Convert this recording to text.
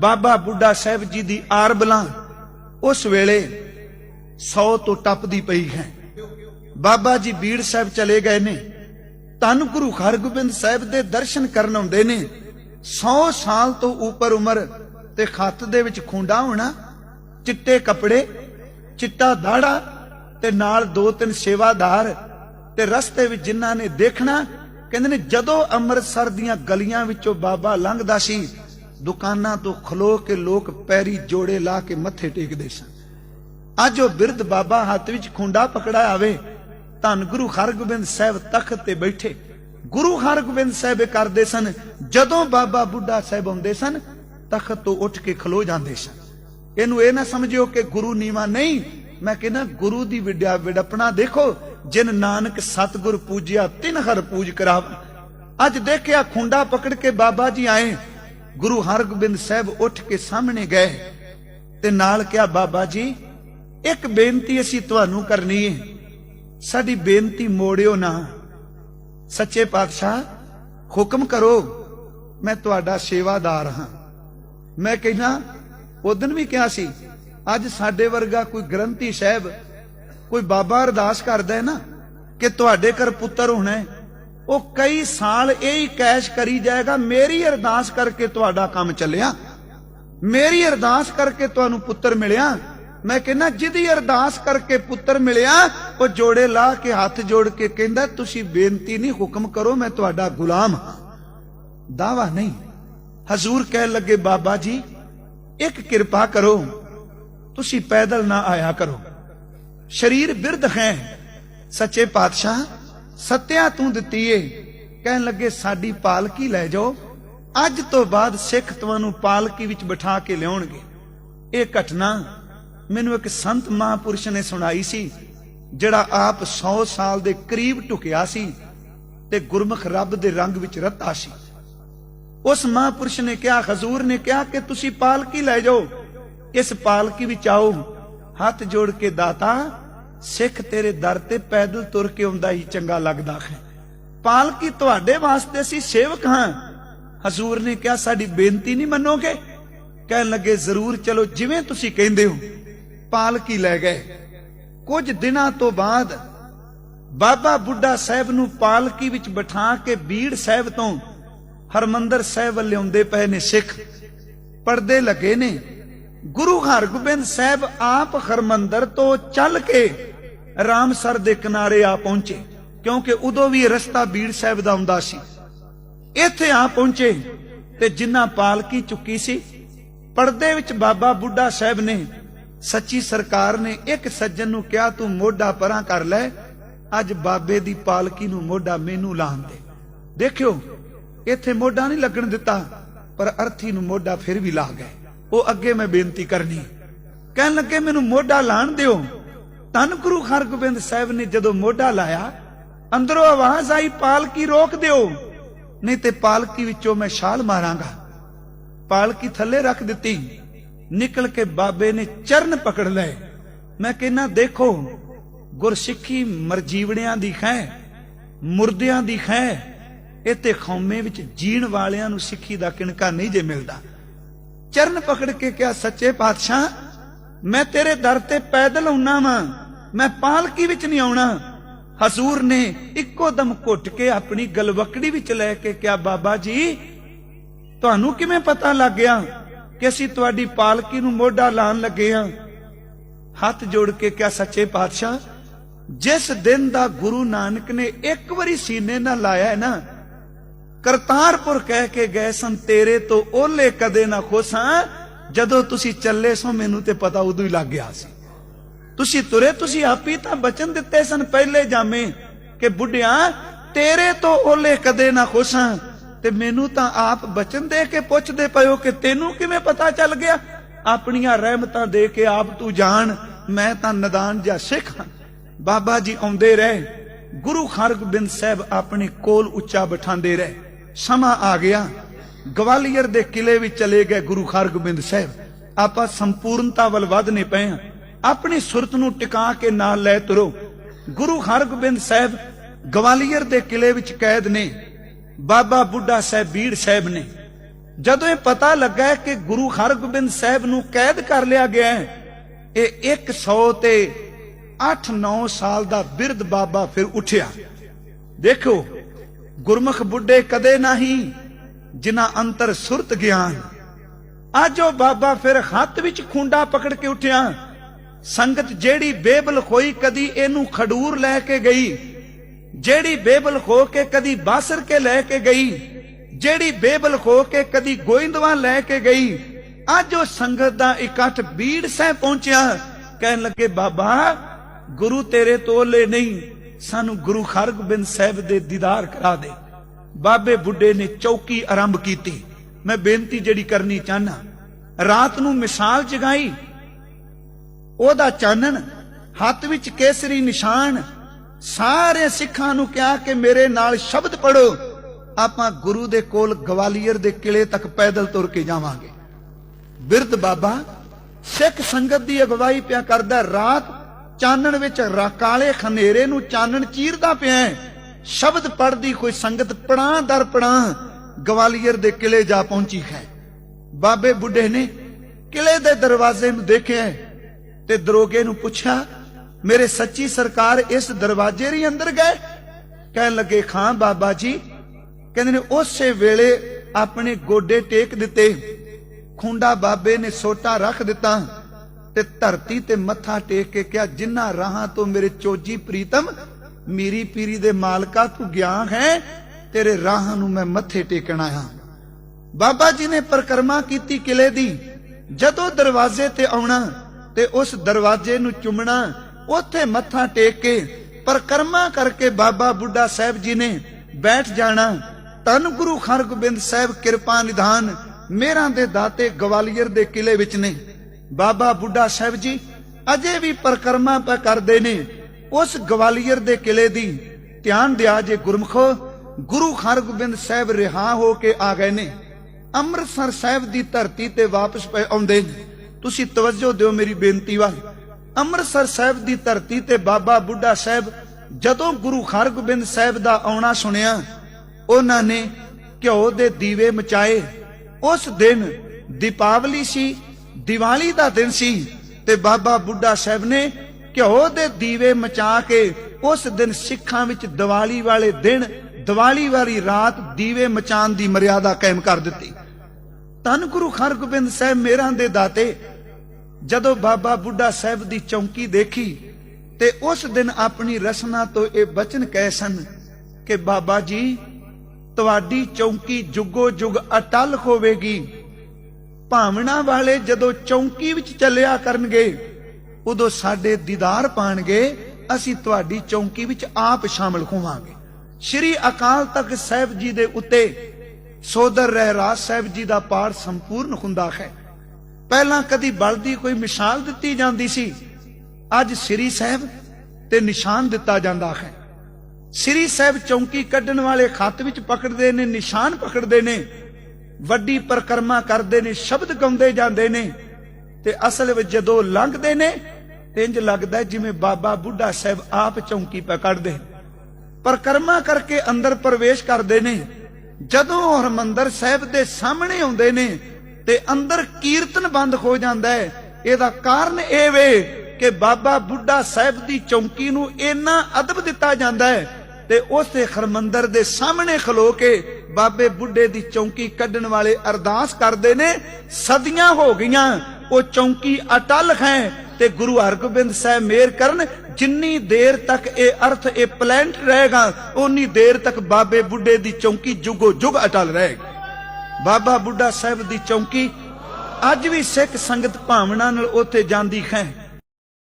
ਬਾਬਾ ਬੁੱਢਾ ਸਾਹਿਬ ਜੀ ਦੀ ਆਰਬਲਾਂ ਉਸ ਵੇਲੇ 100 ਤੋਂ ਟੱਪਦੀ ਪਈ ਹੈ। ਬਾਬਾ ਜੀ ਬੀੜ ਸਾਹਿਬ ਚਲੇ ਗਏ ਨੇ। ਧੰਨ ਗੁਰੂ ਹਰਗੋਬਿੰਦ ਸਾਹਿਬ ਦੇ ਦਰਸ਼ਨ ਕਰਨ ਆਉਂਦੇ ਨੇ। 100 ਸਾਲ ਤੋਂ ਉੱਪਰ ਉਮਰ ਤੇ ਖੱਤ ਦੇ ਵਿੱਚ ਖੁੰਡਾ ਹੋਣਾ, ਚਿੱਟੇ ਕੱਪੜੇ, ਚਿੱਟਾ ਦਾੜਾ ਤੇ ਨਾਲ ਦੋ ਤਿੰਨ ਸੇਵਾਦਾਰ ਤੇ ਰਸਤੇ ਵਿੱਚ ਜਿਨ੍ਹਾਂ ਨੇ ਦੇਖਣਾ, ਕਹਿੰਦੇ ਨੇ ਜਦੋਂ ਅੰਮ੍ਰਿਤਸਰ ਦੀਆਂ ਗਲੀਆਂ ਵਿੱਚੋਂ ਬਾਬਾ ਲੰਘਦਾ ਸੀ ਦੁਕਾਨਾਂ ਤੋਂ ਖਲੋ ਕੇ ਲੋਕ ਪੈਰੀ ਜੋੜੇ ਲਾ ਕੇ ਮੱਥੇ ਟੇਕਦੇ ਸਨ। ਅੱਜ ਉਹ ਬਿਰਧ ਬਾਬਾ ਹੱਥ ਵਿੱਚ ਖੁੰਡਾ ਪਕੜਾ ਆਵੇ ਧੰਨ ਗੁਰੂ ਹਰਗੋਬਿੰਦ ਸਾਹਿਬ ਤਖਤ ਤੇ ਬੈਠੇ। ਗੁਰੂ ਹਰਗੋਬਿੰਦ ਸਾਹਿਬ ਕਰਦੇ ਸਨ, ਜਦੋਂ ਬਾਬਾ ਬੁੱਢਾ ਸਾਹਿਬ ਆਉਂਦੇ ਸਨ, ਤਖਤ ਤੋਂ ਉੱਠ ਕੇ ਖਲੋ ਜਾਂਦੇ ਸਨ। ਇਹਨੂੰ ਇਹ ਨਾ ਸਮਝਿਓ ਕਿ ਗੁਰੂ ਨੀਵਾ ਨਹੀਂ, ਮੈਂ ਕਹਿੰਦਾ ਗੁਰੂ ਦੀ ਵਿਦਿਆ ਵਿਡਪਣਾ ਦੇਖੋ, ਜਿਨ ਨਾਨਕ ਸਤਗੁਰ ਪੂਜਿਆ ਤਿਨ ਹਰ ਪੂਜ ਕਰਾਵ। ਅੱਜ ਦੇਖਿਆ ਖੁੰਡਾ ਪਕੜ ਕੇ ਬਾਬਾ ਜੀ ਆਏ ਗੁਰੂ ਹਰਗੋਬਿੰਦ ਸਾਹਿਬ ਉੱਠ ਕੇ ਸਾਹਮਣੇ ਗਏ ਤੇ ਨਾਲ ਕਿਹਾ, ਬਾਬਾ ਜੀ, ਇੱਕ ਬੇਨਤੀ ਅਸੀਂ ਤੁਹਾਨੂੰ ਕਰਨੀ ਹੈ ਸਾਡੀ ਬੇਨਤੀ ਮੋੜਿਓ ਨਾ। ਸੱਚੇ ਪਾਤਸ਼ਾਹ, ਹੁਕਮ ਕਰੋ, ਮੈਂ ਤੁਹਾਡਾ ਸੇਵਾਦਾਰ ਹਾਂ। ਮੈਂ ਕਹਿੰਦਾ ਉਦੋਂ ਵੀ ਕਿਹਾ ਸੀ, ਅੱਜ ਸਾਡੇ ਵਰਗਾ ਕੋਈ ਗ੍ਰੰਥੀ ਸਾਹਿਬ, ਕੋਈ ਬਾਬਾ ਅਰਦਾਸ ਕਰਦਾ ਹੈ ਨਾ, ਕਿ ਤੁਹਾਡੇ ਘਰ ਪੁੱਤਰ ਹੋਣਾ ਹੈ। ਉਹ ਕਈ ਸਾਲ ਇਹ ਹੀ ਕੈਸ਼ ਕਰੀ ਜਾਏਗਾ ਮੇਰੀ ਅਰਦਾਸ ਕਰਕੇ ਤੁਹਾਡਾ ਕੰਮ ਚੱਲਿਆ ਮੇਰੀ ਅਰਦਾਸ ਕਰਕੇ ਤੁਹਾਨੂੰ ਪੁੱਤਰ ਮਿਲਿਆ ਮੈਂ ਕਹਿੰਦਾ ਜਿਹਦੀ ਅਰਦਾਸ ਕਰਕੇ ਪੁੱਤਰ ਮਿਲਿਆ ਉਹ ਜੋੜੇ ਲਾ ਕੇ ਹੱਥ ਜੋੜ ਕੇ ਕਹਿੰਦਾ ਤੁਸੀਂ ਬੇਨਤੀ ਨਹੀਂ ਹੁਕਮ ਕਰੋ ਮੈਂ ਤੁਹਾਡਾ ਗੁਲਾਮ ਹਾਂ ਦਾਵਾ ਨਹੀਂ ਹਜ਼ੂਰ ਕਹਿਣ ਲੱਗੇ ਬਾਬਾ ਜੀ ਇੱਕ ਕਿਰਪਾ ਕਰੋ ਤੁਸੀਂ ਪੈਦਲ ਨਾ ਆਇਆ ਕਰੋ ਸ਼ਰੀਰ ਬਿਰਧ ਹੈ ਸੱਚੇ ਪਾਤਸ਼ਾਹ ਸਤਿਆ ਤੂੰ ਦਿੱਤੀ ਏ ਕਹਿਣ ਲੱਗੇ, ਸਾਡੀ ਪਾਲਕੀ ਲੈ ਜਾਓ। ਅੱਜ ਤੋਂ ਬਾਅਦ ਸਿੱਖ ਤੁਹਾਨੂੰ ਪਾਲਕੀ ਵਿੱਚ ਬਿਠਾ ਕੇ ਲਿਆਉਣਗੇ। ਇਹ ਘਟਨਾ ਮੈਨੂੰ ਇੱਕ ਸੰਤ ਮਹਾਂਪੁਰਸ਼ ਨੇ ਸੁਣਾਈ ਸੀ, ਜਿਹੜਾ ਆਪ 100 ਸਾਲ ਦੇ ਕਰੀਬ ਟੁਕਿਆ ਸੀ ਤੇ ਗੁਰਮੁਖ ਰੱਬ ਦੇ ਰੰਗ ਵਿੱਚ ਰਤਾ ਸੀ। ਉਸ ਮਹਾਂਪੁਰਸ਼ ਨੇ ਕਿਹਾ, ਹਜ਼ੂਰ ਨੇ ਕਿਹਾ ਕਿ ਤੁਸੀਂ ਪਾਲਕੀ ਲੈ ਜਾਓ। ਇਸ ਪਾਲਕੀ ਵਿੱਚ ਆਓ, ਹੱਥ ਜੋੜ ਕੇ ਦਾਤਾ ਸਿੱਖ ਤੇਰੇ ਦਰ ਤੇ ਪੈਦਲ ਤੁਰ ਕੇ ਆਉਂਦਾ ਹੀ ਚੰਗਾ ਲੱਗਦਾ ਹੈ। ਪਾਲਕੀ ਤੁਹਾਡੇ ਵਾਸਤੇ ਅਸੀਂ ਸੇਵਕ ਹਾਂ। ਹਜ਼ੂਰ ਨੇ ਕਿਹਾ, ਸਾਡੀ ਬੇਨਤੀ ਨਹੀਂ ਮੰਨੋਗੇ? ਕਹਿਣ ਲੱਗੇ, ਜ਼ਰੂਰ, ਚਲੋ, ਜਿਵੇਂ ਤੁਸੀਂ ਕਹਿੰਦੇ ਹੋ। ਪਾਲਕੀ ਲੈ ਗਏ। ਕੁਝ ਦਿਨਾਂ ਤੋਂ ਬਾਅਦ ਬਾਬਾ ਬੁੱਢਾ ਸਾਹਿਬ ਨੂੰ ਪਾਲਕੀ ਵਿੱਚ ਬਿਠਾ ਕੇ ਬੀੜ ਸਾਹਿਬ ਤੋਂ ਹਰਮੰਦਰ ਸਾਹਿਬ ਲਿਆਉਂਦੇ ਪਏ ਨੇ ਸਿੱਖ। ਪਰਦੇ ਲੱਗੇ ਨੇ। ਗੁਰੂ ਹਰਗੋਬਿੰਦ ਸਾਹਿਬ ਆਪ ਹਰਮੰਦਰ ਤੋਂ ਚੱਲ ਕੇ ਰਾਮਸਰ ਦੇ ਕਿਨਾਰੇ ਆ ਪਹੁੰਚੇ, ਕਿਉਂਕਿ ਉਦੋਂ ਵੀ ਰਸਤਾ ਬੀੜ ਸਾਹਿਬ ਦਾ ਹੁੰਦਾ ਸੀ। ਇੱਥੇ ਆ ਪਹੁੰਚੇ ਤੇ ਜਿੰਨਾ ਪਾਲਕੀ ਚੁੱਕੀ ਸੀ, ਪਰਦੇ ਵਿੱਚ ਬਾਬਾ ਬੁੱਢਾ ਸਾਹਿਬ ਨੇ, ਸੱਚੀ ਸਰਕਾਰ ਨੇ ਇੱਕ ਸੱਜਣ ਨੂੰ ਕਿਹਾ, ਤੂੰ ਮੋਢਾ ਪਰਾਂ ਕਰ ਲੈ, ਅੱਜ ਬਾਬੇ ਦੀ ਪਾਲਕੀ ਨੂੰ ਮੋਢਾ ਮੈਨੂੰ ਲਾਣ ਦੇ। ਦੇਖਿਓ, ਇੱਥੇ ਮੋਢਾ ਨਹੀਂ ਲੱਗਣ ਦਿੱਤਾ, ਪਰ ਅਰਥੀ ਨੂੰ ਮੋਢਾ ਫਿਰ ਵੀ ਲਾ ਗਏ। ਉਹ ਅੱਗੇ ਮੈਂ ਬੇਨਤੀ ਕਰਨੀ, ਕਹਿਣ ਲੱਗੇ, ਮੈਨੂੰ ਮੋਢਾ ਲਾਣ ਦਿਓ। ਧੰਨ ਗੁਰੂ ਹਰਗੋਬਿੰਦ ਸਾਹਿਬ ਨੇ ਜਦੋਂ ਮੋਢਾ ਲਾਇਆ, ਅੰਦਰੋਂ ਆਵਾਜ਼ ਆਈ, ਪਾਲਕੀ ਰੋਕ ਦਿਓ। ਨਹੀਂ ਤੇ ਪਾਲਕੀ ਵਿੱਚੋਂ ਮੈਂ ਛਾਲ ਮਾਰਾਂਗਾ। ਪਾਲਕੀ ਥੱਲੇ ਰੱਖ ਦਿੱਤੀ। ਨਿਕਲ ਕੇ ਬਾਬੇ ਨੇ ਚਰਨ ਪਕੜ ਲਏ। ਮੈਂ ਕਹਿੰਨਾ ਦੇਖੋ, ਗੁਰਸਿੱਖੀ ਮਰਜੀਵੜਿਆਂ ਦੀ ਖੈ, ਮੁਰਦਿਆਂ ਦੀ ਖੈ, ਇਹ ਤੇ ਖੌਮੇ ਵਿੱਚ ਜੀਣ ਵਾਲਿਆਂ ਨੂੰ ਸਿੱਖੀ ਦਾ ਕਿਣਕਾ ਨਹੀਂ ਜੇ ਮਿਲਦਾ। ਚਰਨ ਪਕੜ ਕੇ ਕਿਹਾ, ਸੱਚੇ ਪਾਤਸ਼ਾਹ, ਮੈਂ ਤੇਰੇ ਦਰ ਤੇ ਪੈਦਲ ਆਉਣਾ ਵਾਂ। ਮੈਂ ਪਾਲਕੀ ਵਿੱਚ ਨਹੀਂ ਆਉਣਾ। ਹਜ਼ੂਰ ਨੇ ਇੱਕੋ ਦਮ ਘੁੱਟ ਕੇ ਆਪਣੀ ਗਲਵਕੜੀ ਵਿੱਚ ਲੈ ਕੇ ਕਿਹਾ, ਬਾਬਾ ਜੀ, ਤੁਹਾਨੂੰ ਕਿਵੇਂ ਪਤਾ ਲੱਗ ਗਿਆ ਕਿ ਅਸੀਂ ਤੁਹਾਡੀ ਪਾਲਕੀ ਨੂੰ ਮੋਢਾ ਲਾਣ ਲੱਗੇ ਹਾਂ ਹੱਥ ਜੋੜ ਕੇ ਕਿਹਾ, ਸੱਚੇ ਪਾਤਸ਼ਾਹ, ਜਿਸ ਦਿਨ ਦਾ ਗੁਰੂ ਨਾਨਕ ਨੇ ਇੱਕ ਵਾਰੀ ਸੀਨੇ ਨਾਲ ਲਾਇਆ ਹੈ ਨਾ, ਕਰਤਾਰਪੁਰ ਕਹਿ ਕੇ ਗਏ ਸਨ, ਤੇਰੇ ਤੋਂ ਓਲੇ ਕਦੇ ਨਾ ਖੋਸਾਂ ਜਦੋਂ ਤੁਸੀਂ ਚੱਲੇ ਸੋ ਮੈਨੂੰ ਤੇ ਪਤਾ ਉਦੋਂ ਹੀ ਲੱਗ ਗਿਆ ਸੀ। ਤੁਸੀਂ ਤੁਰੇ, ਤੁਸੀਂ ਆਪੀ ਤਾਂ ਬਚਨ ਦਿੱਤੇ ਸਨ ਪਹਿਲੇ ਜਾਮੇ ਕਿ ਬੁੱਢਿਆ, ਤੇਰੇ ਤੋਂ ਓਲੇ ਕਦੇ ਨਾ ਖੋਸਾਂ ਤੇ ਮੈਨੂੰ ਤਾਂ ਆਪ ਬਚਨ ਦੇ ਕੇ ਪੁੱਛਦੇ ਪਇਓ ਕਿ ਤੈਨੂੰ ਕਿਵੇਂ ਪਤਾ ਚੱਲ ਗਿਆ? ਆਪਣੀਆਂ ਰਹਿਮਤਾਂ ਦੇ ਕੇ ਆਪ ਤੂੰ ਜਾਣ, ਮੈਂ ਤਾਂ ਨਦਾਨ ਜਾਂ ਸਿੱਖ ਹਾਂ। ਬਾਬਾ ਜੀ ਆਉਂਦੇ ਰਹੇ, ਗੁਰੂ ਹਰਗੋਬਿੰਦ ਸਾਹਿਬ ਆਪਣੇ ਕੋਲ ਉੱਚਾ ਬਿਠਾਉਂਦੇ ਰਹੇ। ਸਮਾਂ ਆ ਗਿਆ, ਗਵਾਲੀਅਰ ਦੇ ਕਿਲੇ ਵਿੱਚ ਚਲੇ ਗਏ ਗੁਰੂ ਹਰਗੋਬਿੰਦ ਸਾਹਿਬ। ਆਪਾਂ ਸੰਪੂਰਨਤਾ ਵੱਲ ਵਧਨੇ ਪਏ ਹਾਂ। ਆਪਣੀ ਸੁਰਤ ਨੂੰ ਟਿਕਾ ਕੇ ਨਾਲ ਲੈ ਤੁਰੋ। ਗੁਰੂ ਹਰਗੋਬਿੰਦ ਸਾਹਿਬ ਗਵਾਲੀਅਰ ਦੇ ਕਿਲੇ ਵਿੱਚ ਕੈਦ ਨੇ। ਬਾਬਾ ਬੁੱਢਾ ਸਾਹਿਬ ਬੀੜ ਸਾਹਿਬ ਨੇ। ਜਦੋਂ ਇਹ ਪਤਾ ਲੱਗਾ ਕਿ ਗੁਰੂ ਹਰਗੋਬਿੰਦ ਸਾਹਿਬ ਨੂੰ ਕੈਦ ਕਰ ਲਿਆ ਗਿਆ ਹੈ, ਇਹ 100 ਤੇ 8-9 ਸਾਲ ਦਾ ਬਿਰਧ ਬਾਬਾ ਫਿਰ ਉੱਠਿਆ। ਦੇਖੋ, ਗੁਰਮੁਖ ਬੁੱਢੇ ਕਦੇ ਨਹੀਂ ਜਿਨ੍ਹਾਂ ਅੰਤਰ ਸੁਰਤ ਗਿਆਨ। ਅੱਜ ਉਹ ਬਾਬਾ ਫਿਰ ਹੱਥ ਵਿੱਚ ਖੁੰਡਾ ਪਕੜ ਕੇ ਉੱਠਿਆ। ਸੰਗਤ ਜਿਹੜੀ ਬੇਬਲ ਹੋਈ ਕਦੀ ਇਹਨੂੰ ਖਡੂਰ ਲੈ ਕੇ ਗਈ, ਜਿਹੜੀ ਬੇਬਲ ਹੋ ਕੇ ਕਦੀ ਬਾਸਰ ਕੇ ਲੈ ਕੇ ਗਈ, ਜਿਹੜੀ ਬੇਬਲ ਹੋ ਕੇ ਕਦੀ ਗੋਇੰਦਵਾ ਲੈ ਕੇ ਗਈ, ਅੱਜ ਉਹ ਸੰਗਤ ਦਾ ਇਕੱਠ ਬੀੜ ਸਹਿ ਪਹੁੰਚਿਆ, ਕਹਿਣ ਲੱਗੇ, ਬਾਬਾ, ਗੁਰੂ ਤੇਰੇ ਤੋਲੇ ਨਹੀਂ, ਸਾਨੂੰ ਗੁਰੂ ਹਰਗੋਬਿੰਦ ਸਾਹਿਬ ਦੇ ਦੀਦਾਰ ਕਰਾ ਦੇ। ਬਾਬੇ ਬੁੱਢੇ ਨੇ ਚੌਕੀ ਆਰੰਭ ਕੀਤੀ। ਮੈਂ ਬੇਨਤੀ ਜਿਹੜੀ ਕਰਨੀ ਚਾਹਨਾ ਰਾਤ ਨੂੰ ਮਿਸਾਲ ਜਗਾਈ ਉਹਦਾ ਚਾਨਣ, ਹੱਥ ਵਿੱਚ ਕੇਸਰੀ ਨਿਸ਼ਾਨ, ਸਾਰੇ ਸਿੱਖਾਂ ਨੂੰ ਕਿਹਾ ਕਿ ਮੇਰੇ ਨਾਲ ਸ਼ਬਦ ਪੜੋ ਆਪਾਂ ਗੁਰੂ ਦੇ ਕੋਲ ਗਵਾਲੀਅਰ ਦੇ ਕਿਲੇ ਤੱਕ ਪੈਦਲ ਤੁਰ ਕੇ ਜਾਵਾਂਗੇ। ਬਿਰਧ ਬਾਬਾ, ਸਿੱਖ ਸੰਗਤ ਦੀ ਅਗਵਾਈ ਪਿਆ ਕਰਦਾ ਰਾਤ ਚਾਨਣ ਵਿੱਚ ਕਾਲੇ ਖਨੇਰੇ ਨੂੰ ਚਾਨਣ ਚੀਰਦਾ ਪਿਆ ਸ਼ਬਦ ਪੜਦੀ ਕੋਈ ਸੰਗਤ ਪੜਾਂ ਦਰ ਪੜਾਂ ਗਵਾਲੀਅਰ ਦੇ ਕਿਲੇ ਜਾ ਪਹੁੰਚੀ ਹੈ। ਬਾਬੇ ਬੁੱਢੇ ਨੇ ਕਿਲੇ ਦੇ ਦਰਵਾਜ਼ੇ ਨੂੰ ਦੇਖਿਆ ਤੇ ਦਰੋਗੇ ਨੂੰ ਪੁੱਛਿਆ, ਮੇਰੇ ਸੱਚੀ ਸਰਕਾਰ ਇਸ ਦਰਵਾਜ਼ੇ ਦੇ ਅੰਦਰ ਗਏ? ਕਹਿਣ ਲੱਗੇ, ਖਾਂ ਬਾਬਾ ਜੀ। ਕਹਿੰਦੇ ਨੇ, ਉਸੇ ਵੇਲੇ ਆਪਣੇ ਗੋਡੇ ਟੇਕ ਦਿੱਤੇ। ਖੁੰਡਾ ਬਾਬੇ ਨੇ ਸੋਟਾ ਰੱਖ ਦਿੱਤਾ ਤੇ ਧਰਤੀ ਤੇ ਮੱਥਾ ਟੇਕ ਕੇ ਕਿਹਾ ਜਿੰਨਾ ਰਾਹਾਂ ਤੋਂ ਮੇਰੇ ਚੋਜੀ ਪ੍ਰੀਤਮ, ਮੀਰੀ ਪੀਰੀ ਦੇ ਮਾਲਕਾ ਤੂੰ ਗਿਆ ਹੈ, ਤੇਰੇ ਰਾਹਾਂ ਨੂੰ ਮੈਂ ਮੱਥੇ ਟੇਕਣ ਆਇਆ ਬਾਬਾ ਜੀ ਨੇ ਪਰਕਰਮਾ ਕੀਤੀ ਕਿਲੇ ਦੀ। ਜਦੋਂ ਦਰਵਾਜ਼ੇ ਤੇ ਆਉਣਾ ਤੇ ਉਸ ਦਰਵਾਜ਼ੇ ਨੂੰ ਚੁੰਮਣਾ, ਉੱਥੇ ਮੱਥਾ ਟੇਕ ਕੇ ਪਰਕਰਮਾ ਕਰਕੇ ਬਾਬਾ ਬੁੱਢਾ ਸਾਹਿਬ ਜੀ ਨੇ ਬੈਠ ਜਾਣਾ। ਤਨ ਗੁਰੂ ਹਰਗੋਬਿੰਦ ਸਾਹਿਬ ਕਿਰਪਾ ਨਿਧਾਨ ਮੇਰਾਂ ਦੇ ਦਾਤੇ ਗਵਾਲੀਅਰ ਦੇ ਕਿਲੇ ਵਿੱਚ ਨੇ। ਬਾਬਾ ਬੁੱਢਾ ਸਾਹਿਬ ਜੀ ਅਜੇ ਵੀ ਪਰਕਰਮਾ ਪਾ ਕਰਦੇ ਨੇ। ਉਸ ਗਵਾਲੀਅਰ ਦੇ ਕਿਲੇ ਦੀ ਧਿਆਨ ਦਿਆ ਜੇ ਗੁਰਮਖੋ, ਗੁਰੂ ਖਰਗੋਬਿੰਦ ਸਾਹਿਬ ਰਿਹਾ ਹੋ ਕੇ ਆ ਗਏ ਨੇ। ਅੰਮ੍ਰਿਤਸਰ ਸਾਹਿਬ ਦੀ ਧਰਤੀ ਤੇ ਵਾਪਸ ਪਏ ਆਉਂਦੇ ਨੇ। ਤੁਸੀਂ ਤਵੱਜੋ ਦਿਓ ਮੇਰੀ ਬੇਨਤੀ ਵੱਲ। ਅੰਮ੍ਰਿਤਸਰ ਸਾਹਿਬ ਦੀ ਧਰਤੀ ਤੇ ਬਾਬਾ ਬੁੱਢਾ ਸਾਹਿਬ ਜਦੋਂ ਗੁਰੂ ਹਰਗੋਬਿੰਦ ਸਾਹਿਬ ਦਾ ਆਉਣਾ ਸੁਣਿਆ, ਉਹਨਾਂ ਨੇ ਘਿਓ ਦੇ ਦੀਵੇ ਮਚਾਏ। ਉਸ ਦਿਨ ਦੀਪਾਵਲੀ ਸੀ, ਦੀਵਾਲੀ ਦਾ ਦਿਨ ਸੀ ਤੇ ਬਾਬਾ ਬੁੱਢਾ ਸਾਹਿਬ ਨੇ ਘਿਓ ਦੇ ਦੀਵੇ ਮਚਾ ਕੇ ਉਸ ਦਿਨ ਸਿੱਖਾਂ ਵਿੱਚ ਦੀਵਾਲੀ ਵਾਲੇ ਦਿਨ, ਦੀਵਾਲੀ ਵਾਲੀ ਰਾਤ ਦੀਵੇ ਮਚਾਉਣ ਦੀ ਮਰਿਆਦਾ ਕਾਇਮ ਕਰ ਦਿੱਤੀ। ਧੰਨ ਗੁਰੂ ਹਰਗੋਬਿੰਦ ਸਾਹਿਬ, ਮੇਰਾਂ ਦੇ ਦਾਤੇ ਜਦੋਂ ਬਾਬਾ ਬੁੱਢਾ ਸਾਹਿਬ ਦੀ ਚੌਂਕੀ ਦੇਖੀ ਤੇ ਉਸ ਦਿਨ ਆਪਣੀ ਰਸਨਾ ਤੋਂ ਇਹ ਬਚਨ ਕਹਿ ਸਨ ਕਿ ਬਾਬਾ ਜੀ, ਤੁਹਾਡੀ ਚੌਂਕੀ ਜੁਗੋ ਜੁਗ ਅਟਲ ਹੋਵੇਗੀ। ਭਾਵਨਾ ਵਾਲੇ ਜਦੋਂ ਚੌਂਕੀ ਵਿੱਚ ਚੱਲਿਆ ਕਰਨਗੇ, ਉਦੋਂ ਸਾਡੇ ਦੀਦਾਰ ਪਾਣਗੇ, ਅਸੀਂ ਤੁਹਾਡੀ ਚੌਂਕੀ ਵਿੱਚ ਆਪ ਸ਼ਾਮਲ ਹੋਵਾਂਗੇ। ਸ਼੍ਰੀ ਅਕਾਲ ਤਖਤ ਸਾਹਿਬ ਜੀ ਦੇ ਉੱਤੇ ਸੋਦਰ ਰਹਿਰਾਜ ਸਾਹਿਬ ਜੀ ਦਾ ਪਾਠ ਸੰਪੂਰਨ ਹੁੰਦਾ ਹੈ। ਪਹਿਲਾਂ ਕਦੀ ਬਲਦੀ ਕੋਈ ਮਿਸਾਲ ਦਿੱਤੀ ਜਾਂਦੀ ਸੀ? ਅੱਜ ਸ੍ਰੀ ਸਾਹਿਬ ਤੇ ਨਿਸ਼ਾਨ ਦਿੱਤਾ ਜਾਂਦਾ ਹੈ। ਸ੍ਰੀ ਸਾਹਿਬ ਚੌਂਕੀ ਕੱਢਣ ਵਾਲੇ ਖੱਤ ਵਿੱਚ ਪਕੜਦੇ ਨੇ, ਨਿਸ਼ਾਨ ਪਕੜਦੇ ਨੇ, ਵੱਡੀ ਪਰਕਰਮਾ ਕਰਦੇ ਨੇ, ਸ਼ਬਦ ਗਾਉਂਦੇ ਜਾਂਦੇ ਨੇ ਤੇ ਅਸਲ ਵਿੱਚ ਜਦੋਂ ਲੰਘਦੇ ਨੇ ਤੇ ਇੰਜ ਲੱਗਦਾ ਜਿਵੇਂ ਬਾਬਾ ਬੁੱਢਾ ਸਾਹਿਬ ਆਪ ਚੌਂਕੀ ਪਕੜਦੇ ਪਰਕਰਮਾ ਕਰਕੇ ਅੰਦਰ ਪ੍ਰਵੇਸ਼ ਕਰਦੇ ਨੇ। ਜਦੋਂ ਉਹ ਹਰਮੰਦਰ ਸਾਹਿਬ ਦੇ ਸਾਹਮਣੇ ਆਉਂਦੇ ਨੇ ਤੇ ਅੰਦਰ ਕੀਰਤਨ ਬੰਦ ਹੋ ਜਾਂਦਾ ਹੈ। ਇਹਦਾ ਕਾਰਨ ਇਹ ਵੇ ਕਿ ਬਾਬਾ ਬੁੱਢਾ ਸਾਹਿਬ ਦੀ ਚੌਂਕੀ ਨੂੰ ਇੰਨਾ ਅਦਬ ਦਿੱਤਾ ਜਾਂਦਾ ਹੈ ਤੇ ਉਸੇ ਹਰਮੰਦਰ ਦੇ ਸਾਹਮਣੇ ਖਲੋ ਕੇ ਬਾਬੇ ਬੁੱਢੇ ਦੀ ਚੌਂਕੀ ਕੱਢਣ ਵਾਲੇ ਅਰਦਾਸ ਕਰਦੇ ਨੇ, ਸਦੀਆਂ ਹੋ ਗਈਆਂ, ਉਹ ਚੌਂਕੀ ਅਟਲ ਹੈ ਤੇ ਗੁਰੂ ਹਰਗੋਬਿੰਦ ਸਾਹਿਬ ਮੇਰ ਕਰਨ, ਜਿੰਨੀ ਦੇਰ ਤੱਕ ਇਹ ਅਰਥ ਇਹ ਪਲੈਂਟ ਰਹੇਗਾ ਉਨੀ ਦੇਰ ਤੱਕ ਬਾਬੇ ਬੁੱਢੇ ਦੀ ਚੌਂਕੀ ਜੁਗੋ ਜੁਗ ਅਟਲ ਰਹੇਗੀ। ਬਾਬਾ ਬੁੱਢਾ ਸਾਹਿਬ ਦੀ ਚੌਂਕੀ ਅੱਜ ਵੀ ਸਿੱਖ ਸੰਗਤ ਭਾਵਨਾ ਨਾਲ ਉੱਥੇ ਜਾਂਦੀ ਹੈ।